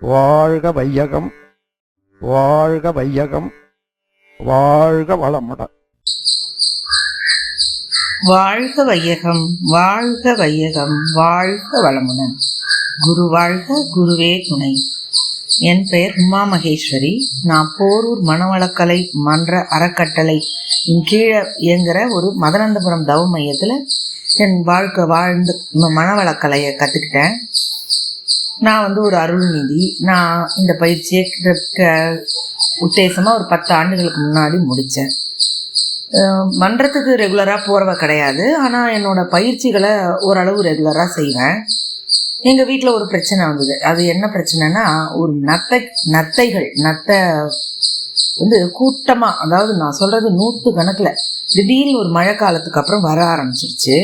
வாழ்க வையகம் வாழ்க வையகம் வாழ்க வளமுடன் வாழ்க வையகம் வாழ்க வையகம் வாழ்க வளமுடன். குரு வாழ்க குருவே துணை. என் பெயர் உமா மகேஸ்வரி நான் போரூர் மனவளக்கலை மன்ற அறக்கட்டளை இன் கீழே இயங்குகிற ஒரு மதனந்தபுரம் தவ மையத்தில் என் வாழ்க்கை வாழ்ந்து மனவளக்கலையை கற்றுக்கிட்டேன் நான் வந்து ஒரு அருள்நிதி நான் இந்த பயிற்சியை உத்தேசமாக ஒரு பத்து ஆண்டுகளுக்கு முன்னாடி முடித்தேன் மன்றத்துக்கு ரெகுலராக போகிறவ கிடையாது. ஆனால் என்னோடய பயிற்சிகளை ஓரளவு ரெகுலராக செய்வேன். எங்கள் வீட்டில் ஒரு பிரச்சனை வந்தது. அது என்ன பிரச்சனைனா ஒரு நத்தை நத்தைகள் நத்தை வந்து கூட்டமாக அதாவது நான் சொல்கிறது நூற்று கணக்கில் திடீர்னு ஒரு மழை காலத்துக்கு அப்புறம் வர ஆரம்பிச்சிருச்சு.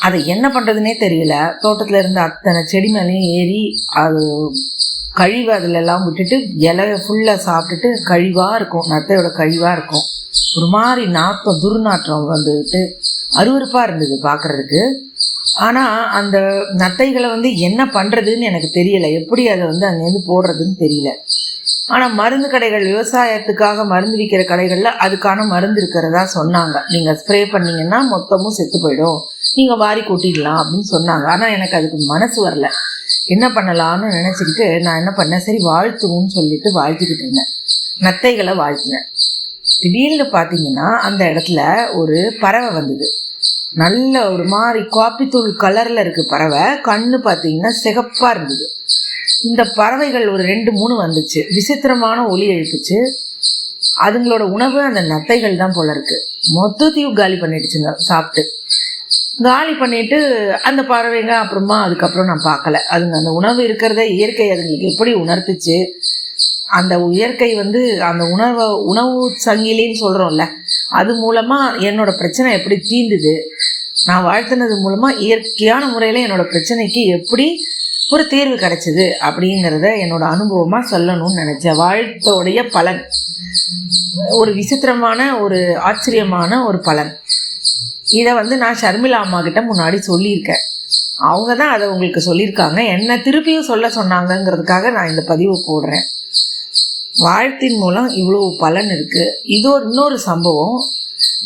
அதை என்ன பண்ணுறதுனே தெரியல. தோட்டத்தில் இருந்த அத்தனை செடி மேலேயும் ஏறி அது கழிவு அதில் எல்லாம் விட்டுட்டு இலைய ஃபுல்லாக சாப்பிட்டுட்டு கழிவாக இருக்கும். நத்தையோட கழிவாக இருக்கும். ஒரு மாதிரி நாற்றம் துர்நாற்றம் வந்துக்கிட்டு அருவருப்பாக இருந்தது பார்க்குறதுக்கு ஆனால் அந்த நத்தைகளை வந்து என்ன பண்ணுறதுன்னு எனக்கு தெரியலை. எப்படி அதை வந்து அங்கேருந்து போடுறதுன்னு தெரியல. ஆனால் மருந்து கடைகள் விவசாயத்துக்காக மருந்து விற்கிற கடைகளில் அதுக்கான மருந்து இருக்கிறதா சொன்னாங்க. நீங்கள் ஸ்ப்ரே பண்ணீங்கன்னா மொத்தமும் செத்து போயிடும். நீங்கள் வாரி கொட்டிடலாம் அப்படின்னு சொன்னாங்க. ஆனால் எனக்கு அதுக்கு மனசு வரல. என்ன பண்ணலாம்னு நினச்சிக்கிட்டு நான் என்ன பண்ணேன்? சரி வாழ்த்துவோம்னு சொல்லிட்டு வாழ்த்திக்கிட்டு இருந்தேன். நத்தைகளை வாழ்த்தினேன். திடீர்னு பார்த்தீங்கன்னா அந்த இடத்துல ஒரு பறவை வந்தது. நல்ல ஒரு மாதிரி காப்பித்தூள் கலரில் இருக்கு பறவை. கண்ணு பார்த்தீங்கன்னா சிகப்பாக இருந்தது. இந்த பறவைகள் ஒரு ரெண்டு மூணு வந்துச்சு. விசித்திரமான ஒலி எழுப்புச்சு. அதுங்களோட உணவு அந்த நத்தைகள் தான் போல இருக்கு. மொத்தத்தையும் காலி பண்ணிடுச்சுங்க சாப்பிட்டு. காலி பண்ணிட்டு அந்த பறவைங்க அப்புறமா அதுக்கப்புறம் நான் பார்க்கல அதுங்க அந்த உணவு இருக்கிறத இயற்கை அதுங்களுக்கு எப்படி உணர்த்துச்சு? அந்த இயற்கை வந்து அந்த உணவை உணவு சங்கிலின்னு சொல்கிறோம்ல அது மூலமாக என்னோட பிரச்சனை எப்படி தீண்டுது நான் வாழ்த்துனது மூலமாக இயற்கையான முறையில் என்னோட பிரச்சனைக்கு எப்படி ஒரு தீர்வு கிடைச்சிது அப்படிங்கிறத என்னோட அனுபவமாக சொல்லணும்னு நினச்சேன். வாழ்த்தோடைய பலன். ஒரு விசித்திரமான ஒரு ஆச்சரியமான ஒரு பலன். இதை வந்து நான் ஷர்மிளா அம்மா கிட்ட முன்னாடி சொல்லியிருக்கேன். அவங்க தான் அதை உங்களுக்கு சொல்லியிருக்காங்க. என்ன திருப்பியும் சொல்ல சொன்னாங்கங்கிறதுக்காக நான் இந்த பதிவு போடுறேன். வாழ்த்தின் மூலம் இவ்வளோ பலன் இருக்குது இது ஒரு இன்னொரு சம்பவம்.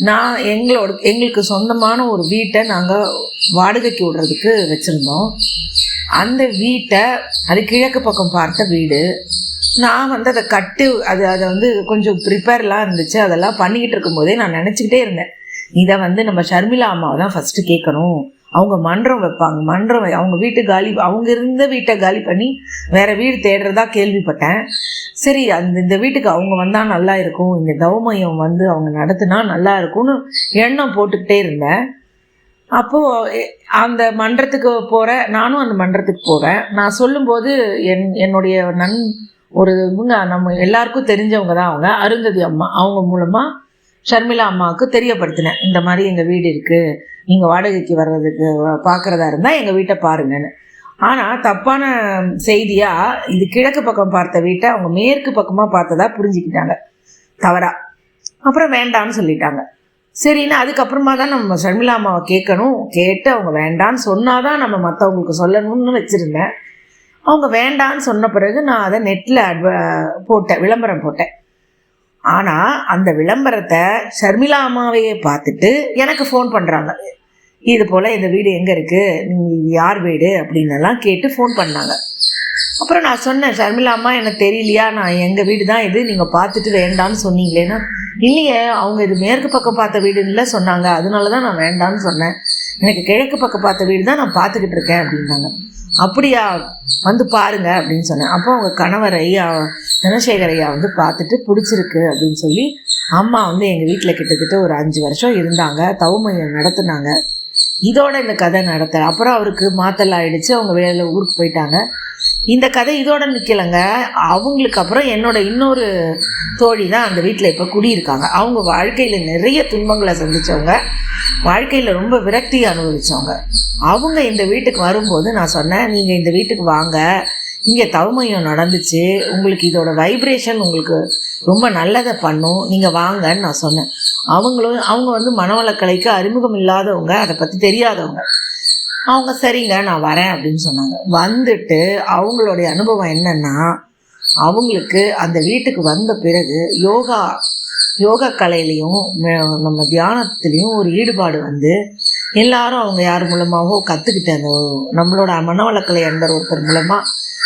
நான் எங்களோட எங்களுக்கு சொந்தமான ஒரு வீட்டை நாங்கள் வாடகைக்கு விடுறதுக்கு வச்சுருந்தோம். அந்த வீட்டை அது கிழக்கு பக்கம் பார்த்த வீடு. நான் வந்து அதை கட்டு அது அதை வந்து கொஞ்சம் ப்ரிப்பேர்லாம் இருந்துச்சு. அதெல்லாம் பண்ணிக்கிட்டு இருக்கும்போதே நான் நினச்சிக்கிட்டே இருந்தேன். இதை வந்து நம்ம ஷர்மிளா அம்மாவை தான் ஃபஸ்ட்டு கேட்கணும் அவங்க மன்றம் வைப்பாங்க. மன்றம் அவங்க வீட்டு காலி அவங்க இருந்த வீட்டை காலி பண்ணி வேற வீடு தேடுறதா கேள்விப்பட்டேன். சரி அந்த இந்த வீட்டுக்கு அவங்க வந்தால் நல்லா இருக்கும். இந்த தவமயம் வந்து அவங்க நடத்துனா நல்லா இருக்கும்னு எண்ணம் போட்டுக்கிட்டே இருந்தேன். அப்போது அந்த மன்றத்துக்கு போகிற நானும் அந்த மன்றத்துக்கு போகிறேன் நான் சொல்லும்போது என் என்னுடைய நன் ஒரு இவங்க நம்ம எல்லாருக்கும் தெரிஞ்சவங்க தான் அவங்க. அருந்ததி அம்மா அவங்க மூலமாக ஷர்மிளா அம்மாவுக்கு தெரியப்படுத்தினேன். இந்த மாதிரி எங்கள் வீடு இருக்குது நீங்கள் வாடகைக்கு வர்றதுக்கு பார்க்குறதா இருந்தால் எங்கள் வீட்டை பாருங்கன்னு. ஆனால் தப்பான செய்தியாக இது கிழக்கு பக்கம் பார்த்த வீட்டை அவங்க மேற்கு பக்கமாக பார்த்ததா புரிஞ்சுக்கிட்டாங்க. தவறா. அப்புறம் வேண்டான்னு சொல்லிட்டாங்க. சரின்னு அதுக்கப்புறமா தான் நம்ம ஷர்மிளா அம்மாவை கேட்கணும். கேட்டு அவங்க வேண்டான்னு சொன்னாதான் நம்ம மற்றவங்களுக்கு சொல்லணும்னு வச்சுருந்தேன். அவங்க வேண்டான்னு சொன்ன பிறகு நான் அதை நெட்டில் அட்வ போட்டேன் விளம்பரம் போட்டேன். ஆனால் அந்த விளம்பரத்தை ஷர்மிளா அம்மாவையே பார்த்துட்டு எனக்கு ஃபோன் பண்ணுறாங்க இது போல் இந்த வீடு எங்கே இருக்குது நீங்கள் இது யார் வீடு? அப்படின்னு எல்லாம் கேட்டு ஃபோன் பண்ணாங்க. அப்புறம் நான் சொன்னேன் ஷர்மிளா அம்மா எனக்கு தெரியலையா? நான் எங்கள் வீடு தான் இது. நீங்கள் பார்த்துட்டு வேண்டான்னு சொன்னீங்களேன்னா இல்லையே அவங்க இது மேற்கு பக்கம் பார்த்த வீடுன்னு சொன்னாங்க. அதனால தான் நான் வேண்டான்னு சொன்னேன். எனக்கு கிழக்கு பக்கம் பார்த்த வீடு தான் நான் பார்த்துக்கிட்டு இருக்கேன் அப்படின்னாங்க. அப்படியா? வந்து பாருங்க அப்படின்னு சொன்னேன். அப்போ அவங்க கணவர் ஐயா தனசேகர் ஐயா வந்து பார்த்துட்டு பிடிச்சிருக்கு அப்படின்னு சொல்லி அம்மா வந்து எங்கள் வீட்டில் கிட்டத்தட்ட ஒரு அஞ்சு வருஷம் இருந்தாங்க. தவமையம் நடத்துனாங்க. இதோட இந்த கதை நடத்துகிற அப்புறம் அவருக்கு மாத்தல் ஆயிடுச்சு. அவங்க வேலை ஊருக்கு போயிட்டாங்க. இந்த கதை இதோட நிற்கலைங்க அவங்களுக்கு அப்புறம் என்னோட இன்னொரு தோழி தான் அந்த வீட்டில் இப்போ குடியிருக்காங்க. அவங்க வாழ்க்கையில் நிறைய துன்பங்களை சந்தித்தவங்க வாழ்க்கையில் ரொம்ப விரக்தி அனுபவித்தவங்க அவங்க இந்த வீட்டுக்கு வரும்போது நான் சொன்னேன் நீங்கள் இந்த வீட்டுக்கு வாங்க. இங்கே தவமையம் நடந்துச்சு. உங்களுக்கு இதோட வைப்ரேஷன் உங்களுக்கு ரொம்ப நல்லதை பண்ணும். நீங்கள் வாங்கன்னு நான் சொன்னேன். அவங்களும் அவங்க வந்து மனவளக்கலைக்கு அறிமுகம் இல்லாதவங்க அதை பற்றி தெரியாதவங்க. அவங்க சரிங்க நான் வரேன் அப்படின்னு சொன்னாங்க. வந்துட்டு அவங்களுடைய அனுபவம் என்னன்னா அவங்களுக்கு அந்த வீட்டுக்கு வந்த பிறகு யோகா யோகா கலையிலையும் நம்ம தியானத்துலேயும் ஒரு ஈடுபாடு வந்து எல்லாரும் அவங்க யார் மூலமாகவோ கற்றுக்கிட்ட அந்த நம்மளோட மனவளக்கலை அன்பர் ஒருத்தர் மூலமாக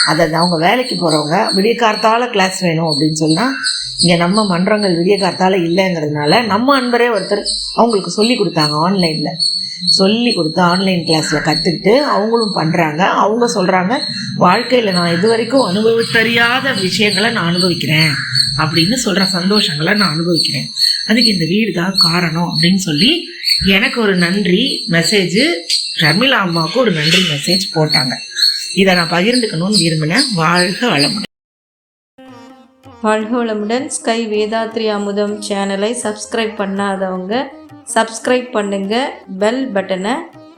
அதை அவங்க வேலைக்கு போகிறவங்க விடிய கார்த்தால கிளாஸ் வேணும் அப்படின்னு சொன்னால் இங்கே நம்ம மன்றங்கள் விடிய கார்த்தால இல்லைங்கிறதுனால நம்ம அன்பரே ஒருத்தர் அவங்களுக்கு சொல்லி கொடுத்தாங்க ஆன்லைனில். சொல்லி கொடுத்து ஆன்லைன் கிளாஸில் கற்றுக்கிட்டு அவங்களும் பண்ணுறாங்க அவங்க சொல்கிறாங்க வாழ்க்கையில் நான் இது வரைக்கும் அனுபவித்தறியாத விஷயங்களை நான் அனுபவிக்கிறேன். அப்படின்னு சொல்கிற சந்தோஷங்களை நான் அனுபவிக்கிறேன். அதுக்கு இந்த வீடு தான் காரணம் அப்படின்னு சொல்லி எனக்கு ஒரு நன்றி மெசேஜ் ஷர்மிளா அம்மாவுக்கு ஒரு நன்றி மெசேஜ் போட்டாங்க. இதை நான் பகிர்ந்துக்கணும்னு விரும்பினேன். வாழ்க வளமுடன். வாழ்க வளமுடன். ஸ்கை வேதாத்ரி அமுதம் சேனலை சப்ஸ்கிரைப் பண்ணாதவங்க சப்ஸ்கிரைப் பண்ணுங்கள் பெல் பட்டனை